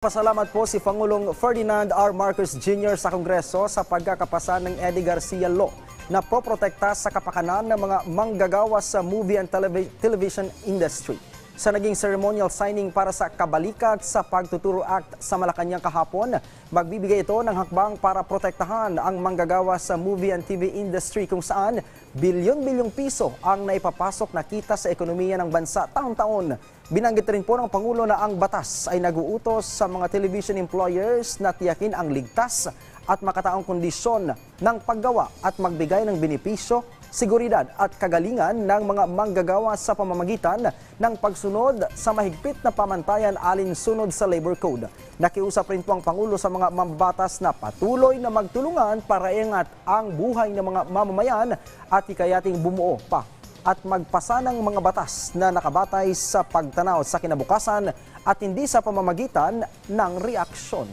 Pasalamat po si Pangulong Ferdinand R. Marcos Jr. sa Kongreso sa pagkakapasa ng Eddie Garcia Law na poprotekta sa kapakanan ng mga manggagawa sa movie and televi- television industry. Sa naging ceremonial signing para sa Kabalikat sa Pagtuturo Act sa Malacanang kahapon, magbibigay ito ng hakbang para protektahan ang manggagawa sa movie and TV industry kung saan bilyon-bilyong piso ang naipapasok na kita sa ekonomiya ng bansa taon-taon. Binanggit rin po ng Pangulo na ang batas ay naguutos sa mga television employers na tiyakin ang ligtas at makataong kondisyon ng paggawa at magbigay ng benepisyo, seguridad at kagalingan ng mga manggagawa sa pamamagitan ng pagsunod sa mahigpit na pamantayan alinsunod sa Labor Code. Nakiusap rin po ang Pangulo sa mga mambatas na patuloy na magtulungan para iangat ang buhay ng mga mamamayan at ikayating bumuo pa at magpasa ng mga batas na nakabatay sa pagtanaw sa kinabukasan at hindi sa pamamagitan ng reaksyon.